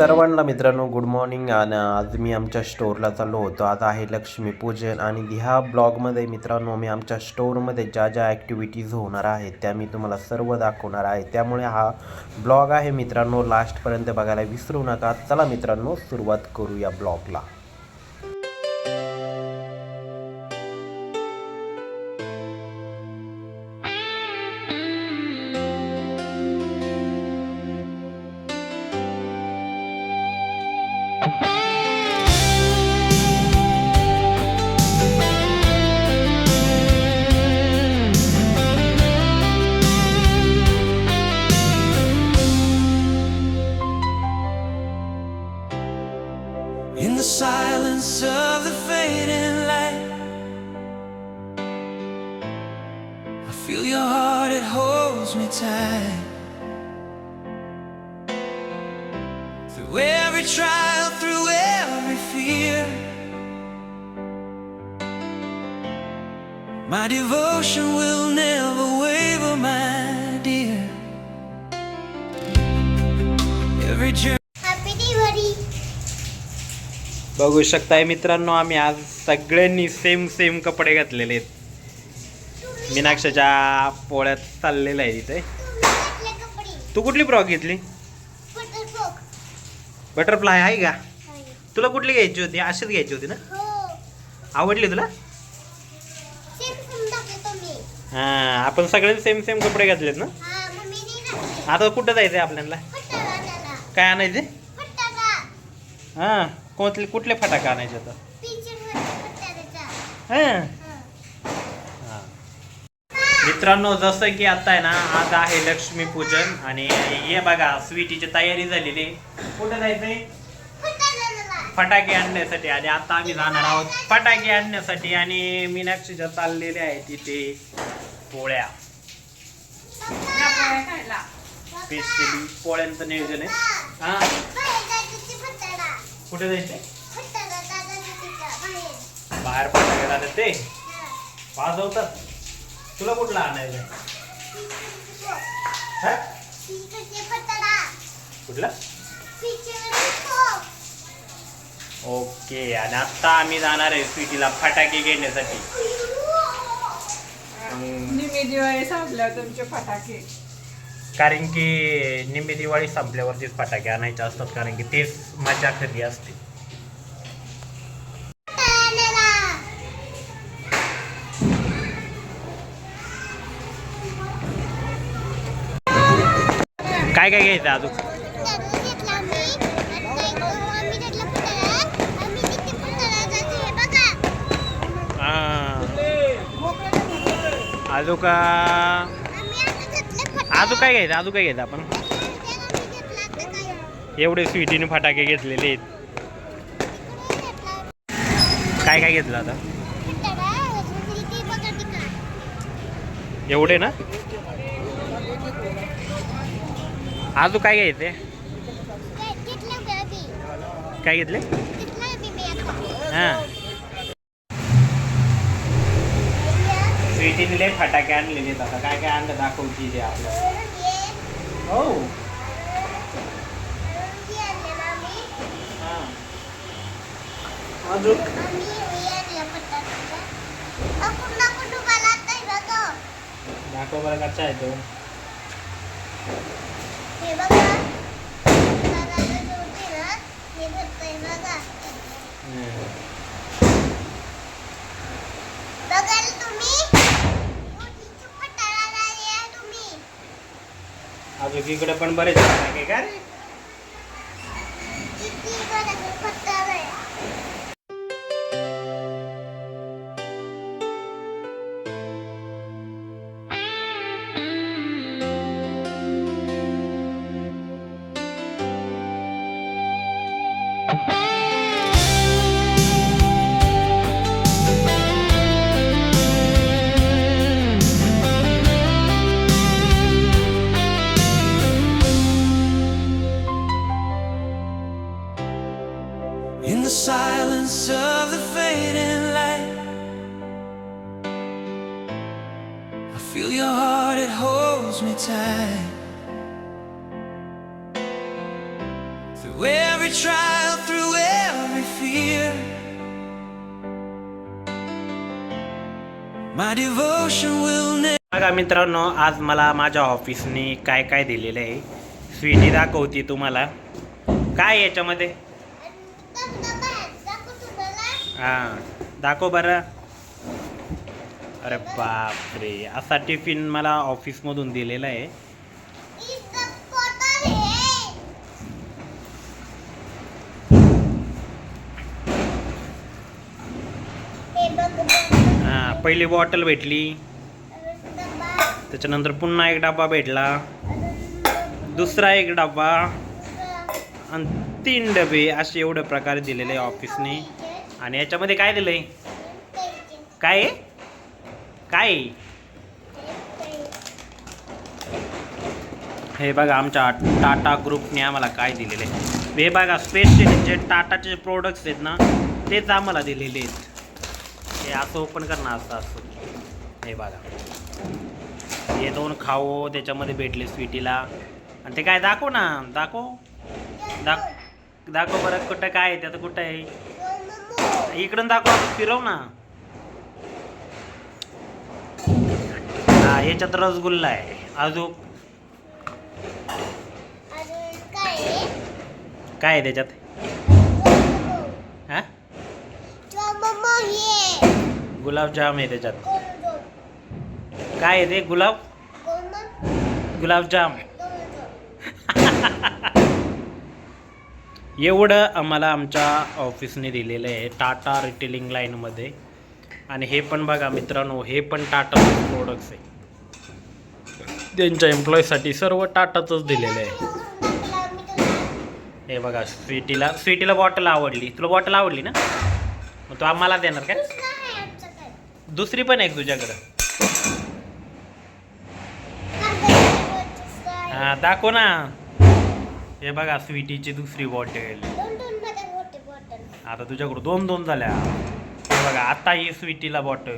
सर्वांना मित्रांनो good morning आणि आज मी आमच्या स्टोअरला चाललो होतो. आज आहे लक्ष्मीपूजन आणि ह्या ब्लॉगमध्ये मित्रांनो मी आमच्या स्टोअरमध्ये ज्या ज्या ॲक्टिव्हिटीज होणार आहेत त्या मी तुम्हाला सर्व दाखवणार आहे. त्यामुळे हा ब्लॉग आहे मित्रांनो लास्टपर्यंत बघायला विसरू नका. चला मित्रांनो सुरुवात करू या ब्लॉगला feel your heart, it holds me tight. Through every trial, through every fear, my devotion will never waver, my dear. Every journey. बघू शकताय मित्रांनो आम्ही आज सगळ्यांनी सेम सेम कपडे घातलेले आहेत मीनाक्षाच्या पोळ्यात चाललेलं आहे इथे. तू कुठली फ्रॉक घेतली? बटरफ्लाय आहे का? तुला कुठली घ्यायची होती? अशीच घ्यायची होती ना? हो आवडली तुला? हां आपण सगळे सेम सेम कपडे घातलेत ना? हा आता कुठं जायचं आहे आपल्याला? काय आणायचे हां कोणतले कुठले फटाके आणायचे आता? हां. मित्रांनो जसं की आता आहे ना आज आहे लक्ष्मीपूजन आणि हे बघा स्वीटीची तयारी झालेली. आहे. कुठं जायचंय? फटाका फटाके आणण्यासाठी. आणि आता आम्ही जाणार आहोत फटाके आणण्यासाठी आणि मीनाक्षीच्या चाललेल्या आहेत तिथे पोळ्या. स्पेशली पोळ्यांचं नियोजन आहे. हा? कुठे जायचंय? बाहेर फटाके जातात ते. वाजवतात. तुला कुठला आणायचं? हा? कुठला? ओके आणि आता आम्ही जाणार आहे स्वीटीला फटाके घेण्यासाठी. मग निमी दिवाळी संपल्यावर तुमचे फटाके. कारण की निम्मी दिवाळी संपल्यावरतीच फटाके आणायचे असतात कारण की तेच मजा खरी असते. काय काय घ्यायचं अजून? हा. अजून का अजून काय घ्यायचं? अजून काय घ्यायचं आपण? एवढे स्वीटीने फटाके घेतलेले आहेत. काय काय घेतलं आता? एवढे ना? अजून काय घ्यायचे काय घेतले? हां. स्वीटीने फटाके आणलेले आता. काय काय आणलं दाखवची आपल्याला. हो. हां. अजून? दाखव बरं कच्चा आहे तो. हे बघा. हे अजून इकडे पण बरेच आहे का रे? Feel your heart, it holds me tight. Through every trial, through every fear. My devotion will never. बघा मित्रांनो आज मला माझ्या ऑफिसने काय काय दिलेलं आहे स्वीटी दाखवते तुम्हाला काय आहे याच्यामध्ये. हां दाखव बरं अरे बापरे. असा टिफिन मला ऑफिसमधून दिलेला आहे. हां पहिली बॉटल भेटली. त्याच्यानंतर पुन्हा एक डबा भेटला. दुसरा एक डबा आणि तीन डबे असे एवढ्या प्रकारे दिलेले आहे ऑफिसने आणि याच्यामध्ये काय दिलंय? काय आहे? काय काय? हे बघा आमच्या टाटा ग्रुपने आम्हाला काय दिलेले? आहे हे बघा स्पेशली जे टाटाचे प्रोडक्ट्स आहेत ना तेच आम्हाला दिलेले आहेत. हे असं ओपन करणं असं असं. हे बघा. हे दोन खाओ त्याच्यामध्ये भेटले स्वीटीला आणि ते काय दाखव ना दाखव. दाख दाखव बरं कुठं काय आहे त्याचं कुठं आहे? इकडून दाखव फिरव ना. हा याच्यात रसगुल्ला आहे. अजून काय आहे? त्याच्यात? हा? गुलाबजाम आहे त्याच्यात. काय आहे ते? गुलाब? गुलाबजाम एवढं आम्हाला आमच्या ऑफिसने दिलेलं आहे टाटा रिटेलिंग लाईनमध्ये. आणि हे पण बघा मित्रांनो हे पण टाटा प्रोडक्ट्स आहे. त्यांच्या एम्प्लॉयसाठी सर्व टाटाचंच दिलेलं आहे. हे बघा स्वीटीला स्वीटीला बॉटल आवडली. तुला बॉटल आवडली ना? मग तू आम्हाला देणार काय दुसरी पण आहे तुझ्याकडं. हां दाखव ना. हे बघा स्वीटीची दुसरी बॉटल आता तुझ्याकडं दोन दोन झाल्या. हे बघा आता ही स्वीटीला बॉटल